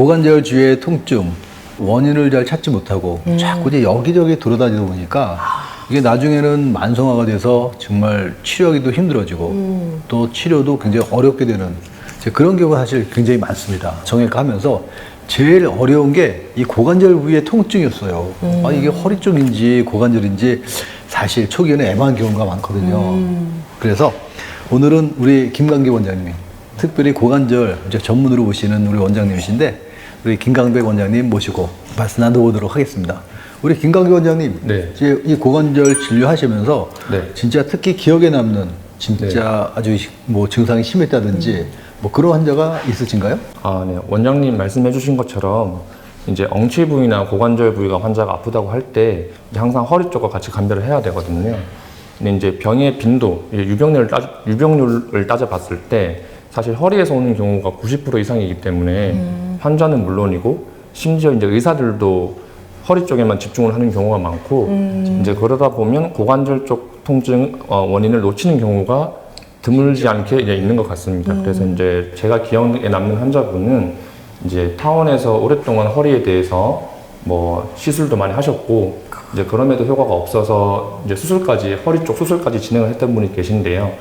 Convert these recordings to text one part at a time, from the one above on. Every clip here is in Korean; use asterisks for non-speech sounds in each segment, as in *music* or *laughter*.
고관절 주위의 통증 원인을 잘 찾지 못하고 음. 자꾸 이제 여기저기 돌아다니다 보니까 이게 나중에는 만성화가 돼서 정말 치료하기도 힘들어지고 음. 또 치료도 굉장히 어렵게 되는 그런 경우가 사실 굉장히 많습니다. 정형외과 하면서 제일 어려운 게 이 고관절 부위의 통증이었어요. 음. 아, 이게 허리 쪽인지 고관절인지 사실 초기에는 애매한 경우가 많거든요. 음. 그래서 오늘은 우리 김강기 원장님이 특별히 고관절 이제 전문으로 오시는 우리 원장님이신데 우리 김강백 원장님 모시고 말씀 나눠보도록 하겠습니다. 우리 김강기 원장님, 네. 이제 이 고관절 진료하시면서 네. 진짜 특히 기억에 남는 진짜 아주 뭐 증상이 심했다든지 뭐 그런 환자가 있으신가요? 아, 네. 원장님 말씀해 주신 것처럼 이제 엉치 부위나 고관절 부위가 환자가 아프다고 할 때 항상 허리 쪽과 같이 감별을 해야 되거든요. 근데 이제 병의 빈도, 유병률을, 따, 유병률을 따져봤을 때 사실 허리에서 오는 경우가 90% 이상이기 때문에 환자는 물론이고 심지어 이제 의사들도 허리 쪽에만 집중을 하는 경우가 많고 이제 그러다 보면 고관절 쪽 통증 어, 원인을 놓치는 경우가 드물지 않게 이제 있는 것 같습니다. 그래서 이제 제가 기억에 남는 환자분은 이제 타원에서 오랫동안 허리에 대해서 뭐 시술도 많이 하셨고 이제 그럼에도 효과가 없어서 이제 수술까지 허리 쪽 수술까지 진행을 했던 분이 계신데요.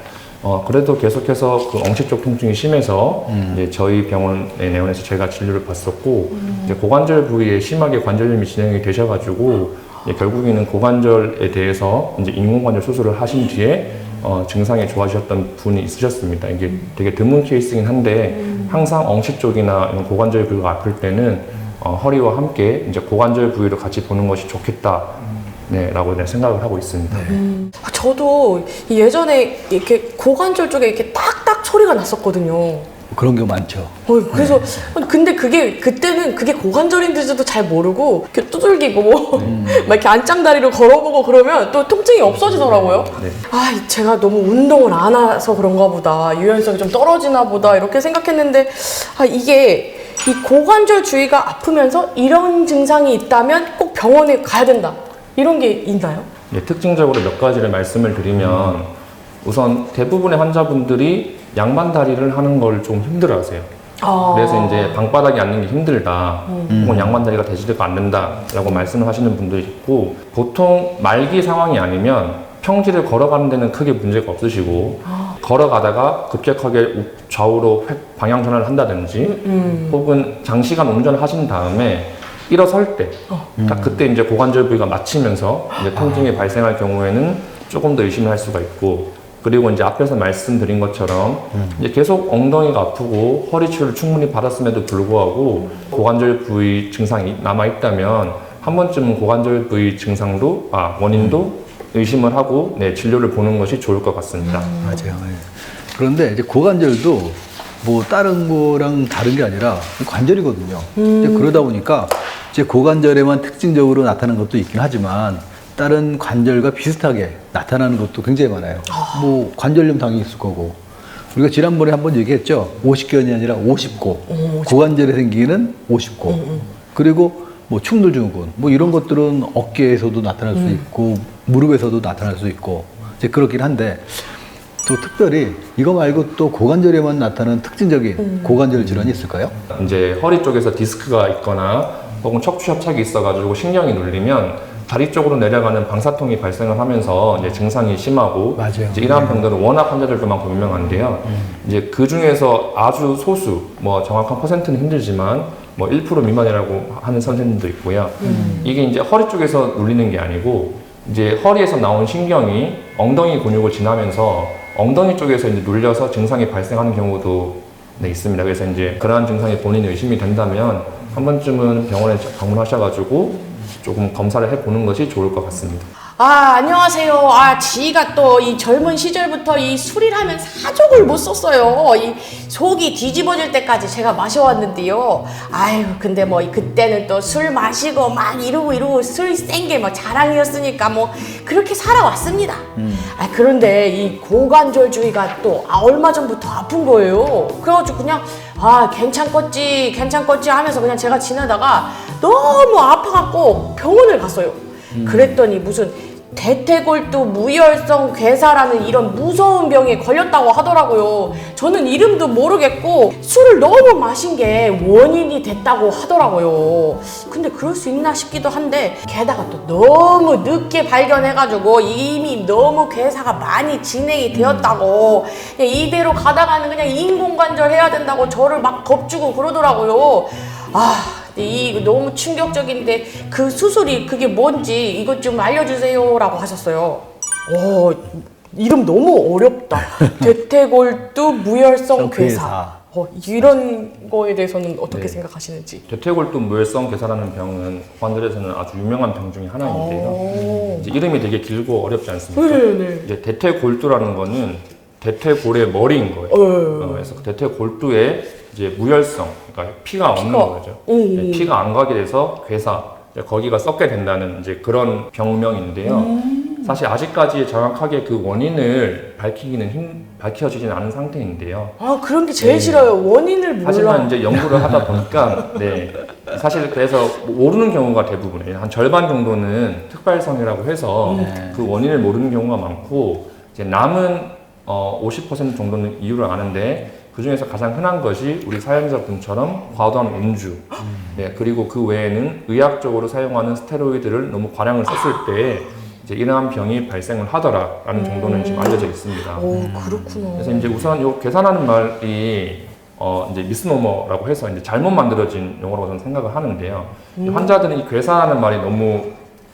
어 그래도 계속해서 그 엉치 쪽 통증이 심해서 이제 저희 병원에 내원해서 제가 진료를 받았고 이제 고관절 부위에 심하게 관절염이 진행이 되셔가지고 이제 결국에는 고관절에 대해서 이제 인공관절 수술을 하신 뒤에 어, 증상이 좋아지셨던 분이 있으셨습니다. 이게 되게 드문 케이스긴 한데 항상 엉치 쪽이나 이런 고관절 부위가 아플 때는 어, 허리와 함께 이제 고관절 부위를 같이 보는 것이 좋겠다. 네, 라고 네, 생각을 하고 있습니다. 아, 저도 예전에 이렇게 고관절 쪽에 이렇게 딱딱 소리가 났었거든요. 그런 경우 많죠. 어, 그래서 아니, 근데 그게 그때는 그게 고관절인지도 잘 모르고 이렇게 두들기고 뭐막 이렇게 안짱다리로 걸어보고 그러면 또 통증이 없어지더라고요. 네. 아, 이 제가 너무 운동을 안 해서 그런가 보다. 유연성이 좀 떨어지나 보다. 이렇게 생각했는데 아, 이게 이 고관절 주위가 아프면서 이런 증상이 있다면 꼭 병원에 가야 된다. 이런 게 있나요? 예, 특징적으로 몇 가지를 말씀을 드리면 우선 대부분의 환자분들이 양반 다리를 하는 걸 좀 힘들어하세요. 아. 그래서 이제 방바닥에 앉는 게 힘들다, 혹은 양반 다리가 되지가 않는다라고 말씀을 하시는 분도 있고 보통 말기 상황이 아니면 평지를 걸어가는 데는 크게 문제가 없으시고 걸어가다가 급격하게 우- 좌우로 획 방향 전환을 한다든지 혹은 장시간 운전을 하신 다음에 일어설 때, 딱 그때 이제 고관절 부위가 맞히면서 이제 통증이 발생할 경우에는 조금 더 의심을 할 수가 있고, 그리고 이제 앞에서 말씀드린 것처럼 이제 계속 엉덩이가 아프고 허리 치료를 충분히 받았음에도 불구하고 고관절 부위 증상이 남아 있다면 한 번쯤은 고관절 부위 증상도 아 원인도 의심을 하고 네 진료를 보는 것이 좋을 것 같습니다. 맞아요. 예. 그런데 이제 고관절도 뭐 다른 거랑 다른 게 아니라 관절이거든요. 이제 그러다 보니까 이제 고관절에만 특징적으로 나타나는 것도 있긴 하지만 다른 관절과 비슷하게 나타나는 것도 굉장히 많아요. 뭐 관절염 당연히 있을 거고. 우리가 지난번에 한번 얘기했죠. 50견이 아니라 50고. 고관절에 생기는 50고. 그리고 뭐 충돌증후군 뭐 이런 것들은 어깨에서도 나타날 수 있고 무릎에서도 나타날 수 있고 이제 그렇긴 한데 또 특별히 이거 말고 또 고관절에만 나타나는 특징적인 고관절 질환이 있을까요? 이제 허리 쪽에서 디스크가 있거나 혹은 척추 협착이 있어가지고 신경이 눌리면 다리 쪽으로 내려가는 방사통이 발생을 하면서 이제 증상이 심하고 맞아요. 이제 이러한 병들은 워낙 환자들도 많고 유명한데요. 이제 그 중에서 아주 소수, 뭐 정확한 퍼센트는 힘들지만 뭐 1% 미만이라고 하는 선생님도 있고요. 이게 이제 허리 쪽에서 눌리는 게 아니고 이제 허리에서 나온 신경이 엉덩이 근육을 지나면서 엉덩이 쪽에서 이제 눌려서 증상이 발생하는 경우도 네, 있습니다. 그래서 이제 그러한 증상이 본인이 의심이 된다면 한 번쯤은 병원에 방문하셔가지고 조금 검사를 해보는 것이 좋을 것 같습니다. 아, 안녕하세요. 아, 지가 또 이 젊은 시절부터 이 술이라면 사족을 못 썼어요. 이 속이 뒤집어질 때까지 제가 마셔왔는데요. 아유, 근데 뭐이 그때는 또 술 마시고 막 이러고 이러고 술 센 게 뭐 자랑이었으니까 뭐 그렇게 살아왔습니다. 아, 그런데 이 고관절 주위가 또 아, 얼마 전부터 아픈 거예요. 그래가지고 그냥 아, 괜찮겠지, 괜찮겠지 하면서 그냥 제가 지나다가 너무 아파갖고 병원을 갔어요. 그랬더니 무슨 대퇴골두 무혈성 괴사라는 이런 무서운 병에 걸렸다고 하더라고요. 저는 이름도 모르겠고 술을 너무 마신 게 원인이 됐다고 하더라고요. 근데 그럴 수 있나 싶기도 한데 게다가 또 너무 늦게 발견해가지고 이미 너무 괴사가 많이 진행이 되었다고 이대로 가다가는 그냥 인공관절 해야 된다고 저를 막 겁주고 그러더라고요. 아. 이거 너무 충격적인데 그 수술이 그게 뭔지 이것 좀 알려주세요라고 하셨어요. 오 이름 너무 어렵다. *laughs* 대퇴골두 무혈성 괴사. 어, 이런 거에 대해서는 어떻게 네. 생각하시는지. 대퇴골두 무혈성 괴사라는 병은 관절에서는 아주 유명한 병 중에 하나인데요. 오. 이제 이름이 되게 길고 어렵지 않습니까? 네네. 이제 대퇴골두라는 거는 대퇴골의 머리인 거예요. 어. 어, 그래서 그 대퇴골두에 이제 무혈성, 그러니까 피가 없는 피가. 거죠. 오. 네, 피가 안 가게 돼서 괴사, 이제 거기가 썩게 된다는 이제 그런 병명인데요. 음. 사실 아직까지 정확하게 그 원인을 밝히기는 힘, 밝혀지진 않은 상태인데요. 아 그런 게 제일 네. 싫어요. 원인을 몰라. 하지만 이제 연구를 하다 보니까 네 사실 그래서 모르는 경우가 대부분이에요. 한 절반 정도는 특발성이라고 해서 네. 그 원인을 모르는 경우가 많고 이제 남은 어, 50% 정도는 이유를 아는데 그 중에서 가장 흔한 것이 우리 사연자분처럼 과도한 음주, 네 그리고 그 외에는 의학적으로 사용하는 스테로이드를 너무 과량을 썼을 때 이제 이러한 병이 발생을 하더라라는 정도는 지금 알려져 있습니다. 오 그렇구나. 그래서 이제 우선 요 계산하는 말이 어 이제 미스노머라고 해서 이제 잘못 만들어진 용어라고 저는 생각을 하는데요. 이 환자들은 이 괴사하는 말이 너무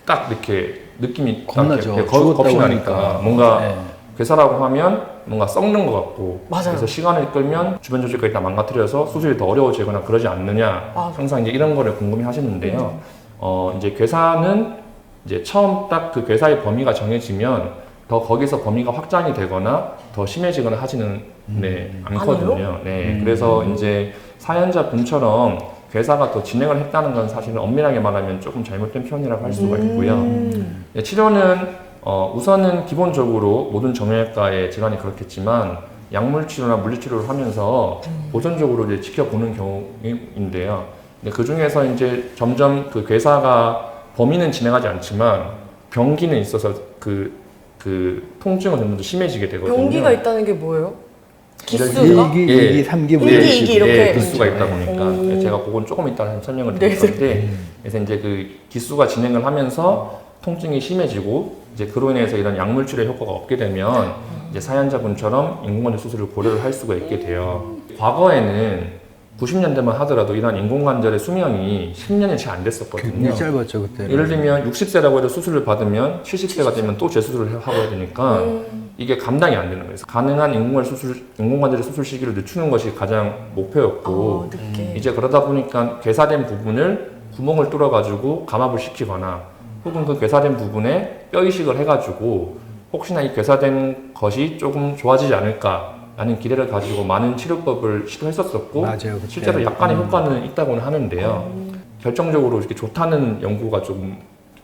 딱 이렇게 느낌이 딱 겁나죠. 이렇게 겁- 죽었다고 겁이 하니까. 나니까 뭔가 네. 괴사라고 하면 뭔가 썩는 것 같고 맞아요. 그래서 시간을 끌면 주변 조직까지 다 망가뜨려서 수술이 더 어려워지거나 그러지 않느냐 맞아. 항상 이제 이런 거를 궁금해 하시는데요. 어 이제 괴사는 이제 처음 딱 그 괴사의 범위가 정해지면 더 거기서 범위가 확장이 되거나 더 심해지거나 하지는 네 않거든요. 네 그래서 이제 사연자 분처럼 괴사가 더 진행을 했다는 건 사실은 엄밀하게 말하면 조금 잘못된 표현이라고 할 수가 있고요. 음. 네, 치료는 어, 우선은 기본적으로 모든 정형외과의 질환이 그렇겠지만 약물 치료나 물리 치료를 하면서 보존적으로 이제 지켜보는 경우인데요. 그 중에서 이제 점점 그 괴사가 범위는 진행하지 않지만 병기는 있어서 그, 그 통증은 점점 더 심해지게 되거든요. 병기가 있다는 게 뭐예요? 기수가? 1기, 예. 2기, 3기, 일기, 뭐 이기 이렇게. 예, 기수가 있다 보니까 오. 예, 제가 그건 조금 이따 설명을 드릴 네, 건데 그래서 이제 그 기수가 진행을 하면서 통증이 심해지고 이제 그로 인해서 이런 약물 치료 효과가 없게 되면 이제 사연자분처럼 인공관절 수술을 고려를 할 수가 있게 돼요. 과거에는 90년대만 하더라도 이런 인공관절의 수명이 10년이 채 안 됐었거든요. 굉장히 짧았죠 그때. 예를 들면 60세라고 해도 수술을 받으면 70세가 되면 또 재수술을 하고 해야 되니까 이게 감당이 안 되는 거예요. 그래서 가능한 인공관절 수술, 인공관절의 수술 시기를 늦추는 것이 가장 목표였고 어, 늦게. 이제 그러다 보니까 괴사된 부분을 구멍을 뚫어가지고 감압을 시키거나 혹은 그 괴사된 부분에 뼈 이식을 해가지고 혹시나 이 괴사된 것이 조금 좋아지지 않을까라는 기대를 가지고 많은 치료법을 시도했었었고 맞아요. 실제로 약간의 효과는 있다고는 하는데요. 결정적으로 이렇게 좋다는 연구가 좀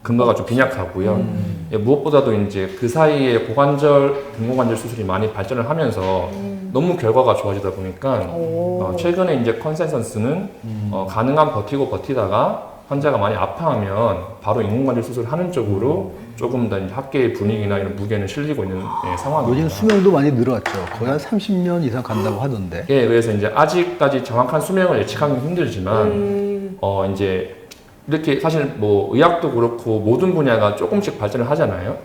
근거가 좀 빈약하고요. 예, 무엇보다도 이제 그 사이에 고관절, 인공관절 수술이 많이 발전을 하면서 너무 결과가 좋아지다 보니까 오. 어, 최근에 이제 컨센서스는 어, 가능한 버티고 버티다가 환자가 많이 아파하면 바로 인공관절 수술을 하는 쪽으로 조금 더 이제 학계의 분위기나 이런 무게는 실리고 있는 예, 상황입니다. 요즘 수명도 많이 늘어났죠. 거의 한 30년 이상 간다고 하던데. 예, 그래서 이제 아직까지 정확한 수명을 예측하기는 힘들지만 음. 어 이제 이렇게 사실 뭐 의학도 그렇고 모든 분야가 조금씩 발전을 하잖아요.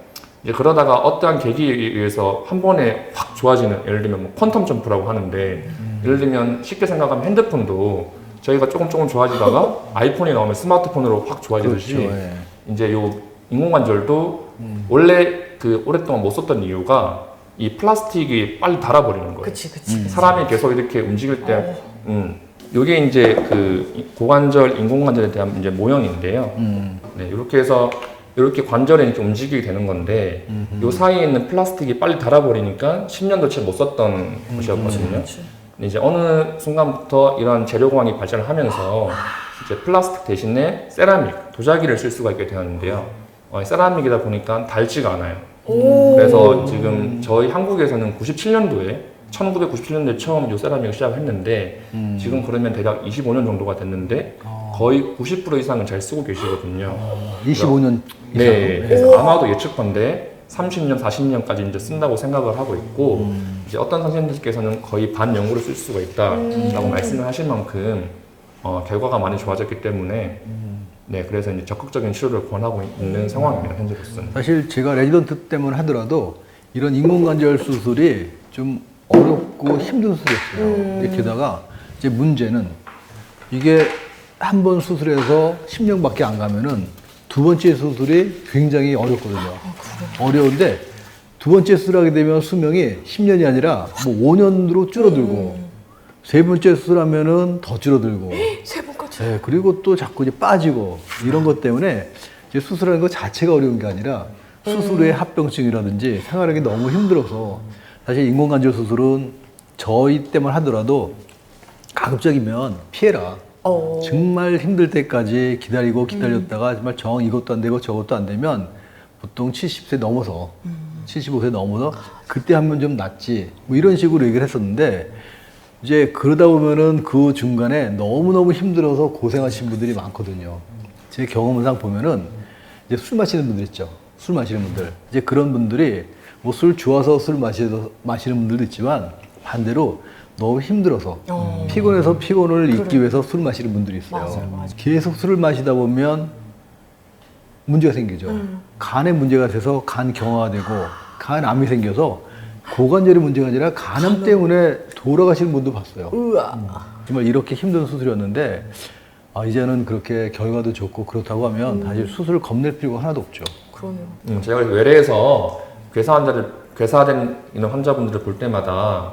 이제 그러다가 어떠한 계기에 의해서 한 번에 확 좋아지는 예를 들면 뭐 퀀텀 점프라고 하는데 예를 들면 쉽게 생각하면 핸드폰도 저희가 조금 조금 좋아지다가 *laughs* 아이폰이 나오면 스마트폰으로 확 좋아지듯이 그렇죠. 예. 이제 요 인공관절도 원래 그 오랫동안 못 썼던 이유가 이 플라스틱이 빨리 닳아버리는 거예요. 그치 그치. 음. 사람이 계속 이렇게 움직일 때, 음, 요게 이제 그 고관절, 인공관절에 대한 이제 모형인데요. 음. 네, 이렇게 해서 이렇게 관절에 이렇게 움직이게 되는 건데, 요 사이에 있는 플라스틱이 빨리 닳아버리니까 10년도 채 못 썼던 것이었거든요. 그치. 이제 어느 순간부터 이런 재료 공학이 발전을 하면서 이제 플라스틱 대신에 세라믹, 도자기를 쓸 수가 있게 되었는데요. 어, 세라믹이다 보니까 닳지가 않아요. 오. 그래서 지금 저희 한국에서는 97년도에 1997년도에 처음 요 세라믹을 시작했는데 음. 지금 그러면 대략 25년 정도가 됐는데 어. 거의 90% 이상은 잘 쓰고 계시거든요. 25년 네, 이상. 그래서 아마도 예측컨대 30년, 40년까지 이제 쓴다고 생각을 하고 있고 음. 이제 어떤 선생님들께서는 거의 반 연구로 쓸 수가 있다라고 말씀을 하실 만큼 어, 결과가 많이 좋아졌기 때문에 네, 그래서 이제 적극적인 치료를 권하고 있는 상황입니다 현재로서는. 사실 제가 레지던트 때문에 하더라도 이런 인공관절 수술이 좀 어렵고 힘든 수술이었어요. 이렇게 게다가 이제 문제는 이게 한 번 수술해서 10년밖에 안 가면은 두 번째 수술이 굉장히 어렵거든요. 어려운데 두 번째 수술하게 되면 수명이 10년이 아니라 뭐 5년으로 줄어들고 세 번째 수술하면은 더 줄어들고 *gasps* 세 번까지. 네, 그리고 또 자꾸 이제 빠지고 이런 것 때문에 이제 수술하는 것 자체가 어려운 게 아니라 수술 후에 합병증이라든지 생활하기 너무 힘들어서 사실 인공관절 수술은 저희 때만 하더라도 가급적이면 피해라. 어. 정말 힘들 때까지 기다리고 기다렸다가 정말 정 이것도 안 되고 저것도 안 되면 보통 70세 넘어서 75세 넘어서 그때 하면 좀 낫지 뭐 이런 식으로 얘기를 했었는데 이제 그러다 보면은 그 중간에 너무너무 힘들어서 고생하신 분들이 많거든요. 제 경험상 보면은 이제 술 마시는 분들 있죠. 술 마시는 분들. 이제 그런 분들이 뭐 술 좋아서 술 마시는 분들도 있지만 반대로 너무 힘들어서 피곤해서 피곤을 잊기 위해서 술 마시는 분들이 있어요. 맞아요, 맞아요. 계속 술을 마시다 보면 문제가 생기죠. 음. 간에 문제가 돼서 간 경화가 되고 간암이 생겨서 고관절의 문제가 아니라 간암 때문에 돌아가시는 분도 봤어요. 으아. 정말 이렇게 힘든 수술이었는데 아, 이제는 그렇게 결과도 좋고 그렇다고 하면 사실 수술을 겁낼 필요가 하나도 없죠. 그러네요. 음, 제가 외래에서 괴사 환자를 괴사된 있는 환자분들을 볼 때마다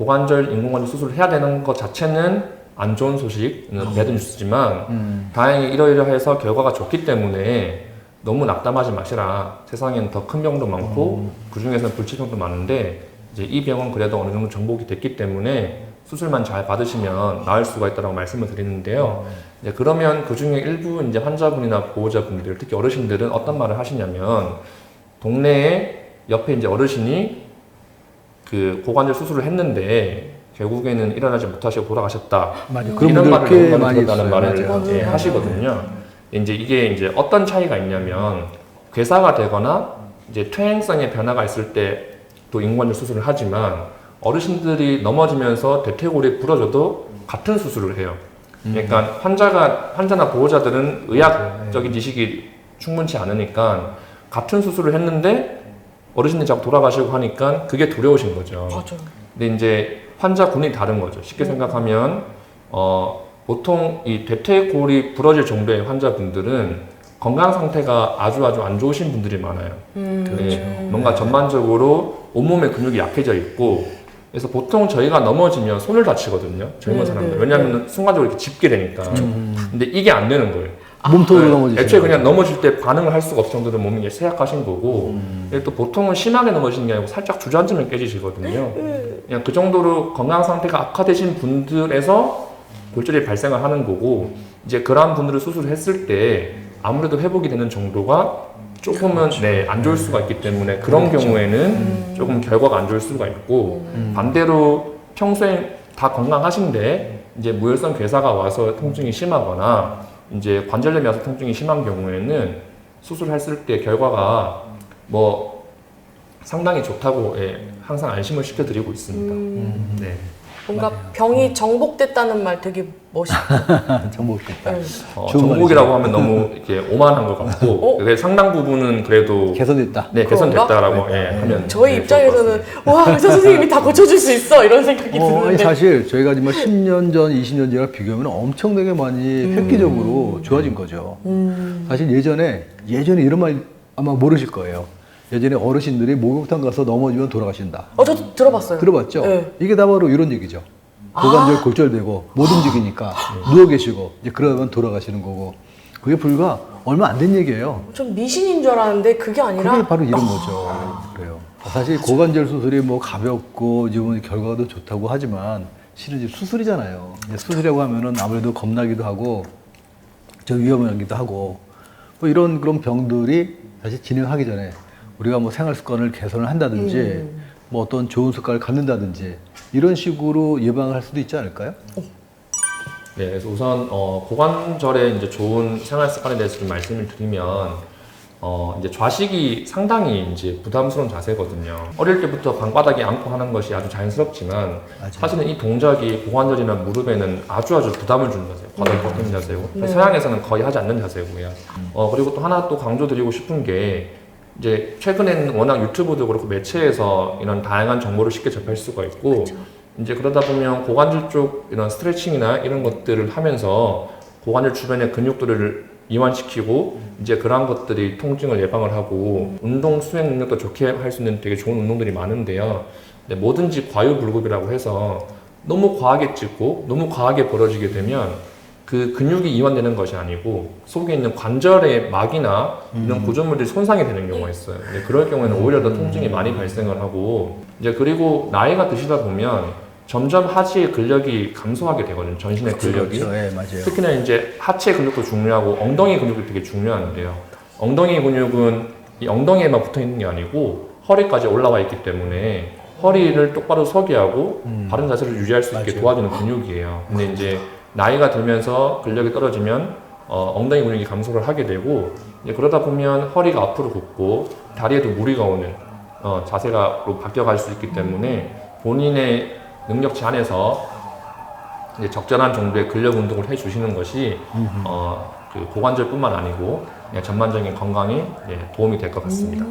고관절 인공관절 수술을 해야 되는 것 자체는 안 좋은 소식, 배드 뉴스지만 다행히 이러이러해서 결과가 좋기 때문에 너무 낙담하지 마시라. 세상에는 더큰 병도 많고 그 중에서는 불치병도 많은데 이제 이 병은 그래도 어느 정도 정복이 됐기 때문에 수술만 잘 받으시면 나을 수가 있다고 말씀을 드리는데요. 이제 그러면 그 중에 일부 이제 환자분이나 보호자분들, 특히 어르신들은 어떤 말을 하시냐면 동네에 옆에 이제 어르신이 그 고관절 수술을 했는데 결국에는 일어나지 못하시고 돌아가셨다. 맞아요. 그런 이런 말을 많이 들었다는 있어요. 말을 맞아요. 예, 하시거든요. 이제 이게 이제 어떤 차이가 있냐면 괴사가 되거나 이제 퇴행성의 변화가 있을 때 또 인공관절 수술을 하지만 어르신들이 넘어지면서 대퇴골이 부러져도 같은 수술을 해요. 그러니까 환자가 환자나 보호자들은 의학적인 지식이 충분치 않으니까 같은 수술을 했는데 어르신들이 자꾸 돌아가시고 하니까 그게 두려우신 거죠. 맞아요. 근데 이제 환자 군이 다른 거죠. 쉽게 생각하면 어, 보통 이 대퇴골이 부러질 정도의 환자분들은 건강 상태가 아주 아주 안 좋으신 분들이 많아요. 네, 뭔가 전반적으로 온몸의 근육이 약해져 있고 그래서 보통 저희가 넘어지면 손을 다치거든요. 젊은 네, 사람들. 네, 왜냐하면 순간적으로 이렇게 짚게 되니까. 근데 이게 안 되는 거예요. 몸통으로 네, 넘어지시죠. 애초에 그냥 넘어질 때 반응을 할 수가 없을 정도로 몸이 쇠약하신 거고 근데 또 보통은 심하게 넘어지는 게 아니고 살짝 주저앉으면 깨지시거든요. 그냥 그 정도로 건강 상태가 악화되신 분들에서 골절이 발생을 하는 거고 이제 그러한 분들을 수술했을 때 아무래도 회복이 되는 정도가 조금은 네, 안 좋을 수가 있기 때문에 그런 경우에는 조금 결과가 안 좋을 수가 있고 반대로 평소에 다 건강하신데 이제 무혈성 괴사가 와서 통증이 심하거나 이제 관절염이 와서 통증이 심한 경우에는 수술했을 때 결과가 뭐 상당히 좋다고 예, 항상 안심을 시켜드리고 있습니다. 네. 뭔가 병이 정복됐다는 말 되게 멋있다. *laughs* 정복됐다. 네. 어, 정복이라고 하면 너무 이렇게 오만한 것 같고 어? 그게 상당 부분은 그래도 개선됐다. 네? 개선됐다라고 예, 하면 저희 네, 입장에서는. 와 의사 *laughs* 선생님이 다 고쳐줄 수 있어 이런 생각이 어, 아니 드는데 사실 저희가 정말 10년 전, 20년 전이랑 비교하면 엄청나게 많이 획기적으로 좋아진 거죠. 사실 예전에 예전에 이런 말 아마 모르실 거예요. 예전에 어르신들이 목욕탕 가서 넘어지면 돌아가신다. 어 저도 들어봤어요. 들어봤죠? 네. 이게 다 바로 이런 얘기죠. 고관절 골절되고 못 움직이니까 누워 계시고 이제 그러면 돌아가시는 거고 그게 불과 얼마 안 된 얘기예요. 좀 미신인 줄 알았는데 그게 아니라 그게 바로 이런 거죠. 그래요. 사실 고관절 수술이 뭐 가볍고 지금 결과도 좋다고 하지만 실은 수술이잖아요. 수술이라고 하면은 아무래도 겁나기도 하고 저 위험하기도 하고 뭐 이런 그런 병들이 사실 진행하기 전에 우리가 뭐 생활 습관을 개선을 한다든지 뭐 어떤 좋은 습관을 갖는다든지 이런 식으로 예방을 할 수도 있지 않을까요? 네, 그래서 우선 어, 고관절의 이제 좋은 생활 습관에 대해서 좀 말씀을 드리면 어, 이제 좌식이 상당히 이제 부담스러운 자세거든요. 어릴 때부터 방바닥에 앉고 하는 것이 아주 자연스럽지만 맞아요. 사실은 이 동작이 고관절이나 무릎에는 아주 아주 부담을 주는 자세예요. 바닥에 뻗는 자세고 서양에서는 거의 하지 않는 자세고요. 어, 그리고 또 하나 또 강조드리고 싶은 게 이제 최근에는 워낙 유튜브도 그렇고 매체에서 이런 다양한 정보를 쉽게 접할 수가 있고 이제 그러다 보면 고관절 쪽 이런 스트레칭이나 이런 것들을 하면서 고관절 주변의 근육들을 이완시키고 이제 그러한 것들이 통증을 예방을 하고 운동 수행 능력도 좋게 할 수 있는 되게 좋은 운동들이 많은데요. 근데 뭐든지 과유불급이라고 해서 너무 과하게 찍고 너무 과하게 벌어지게 되면 그 근육이 이완되는 것이 아니고 속에 있는 관절의 막이나 이런 구조물들이 손상이 되는 경우가 있어요. 근데 그럴 경우에는 오히려 더 통증이 많이 발생을 하고 이제 그리고 나이가 드시다 보면 점점 하지의 근력이 감소하게 되거든요. 전신의 근력이. 그렇죠. 예, 맞아요. 특히나 이제 하체 근육도 중요하고 엉덩이 근육도 되게 중요한데요. 엉덩이 근육은 이 엉덩이에만 붙어 있는 게 아니고 허리까지 올라와 있기 때문에 허리를 똑바로 서게 하고 바른 자세를 유지할 수 있게 맞아요. 도와주는 근육이에요. 근데 이제 나이가 들면서 근력이 떨어지면 어, 엉덩이 근육이 감소를 하게 되고 이제 그러다 보면 허리가 앞으로 굽고 다리에도 무리가 오는 어, 자세가로 바뀌어갈 수 있기 때문에 본인의 능력치 안에서 이제 적절한 정도의 근력 운동을 해주시는 것이 어, 그 고관절뿐만 아니고 그냥 전반적인 건강에 예, 도움이 될 것 같습니다.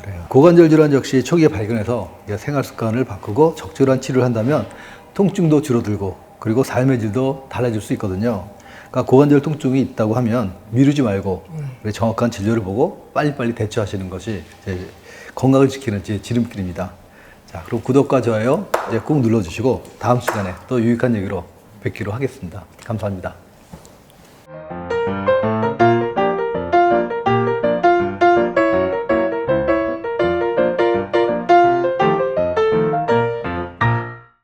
그래요. 고관절 질환 역시 초기에 발견해서 생활 습관을 바꾸고 적절한 치료를 한다면 통증도 줄어들고 그리고 삶의 질도 달라질 수 있거든요. 그러니까 고관절 통증이 있다고 하면 미루지 말고 정확한 진료를 보고 빨리빨리 대처하시는 것이 제 건강을 지키는 제 지름길입니다. 자, 그럼 구독과 좋아요 이제 꾹 눌러주시고 다음 시간에 또 유익한 얘기로 뵙기로 하겠습니다. 감사합니다.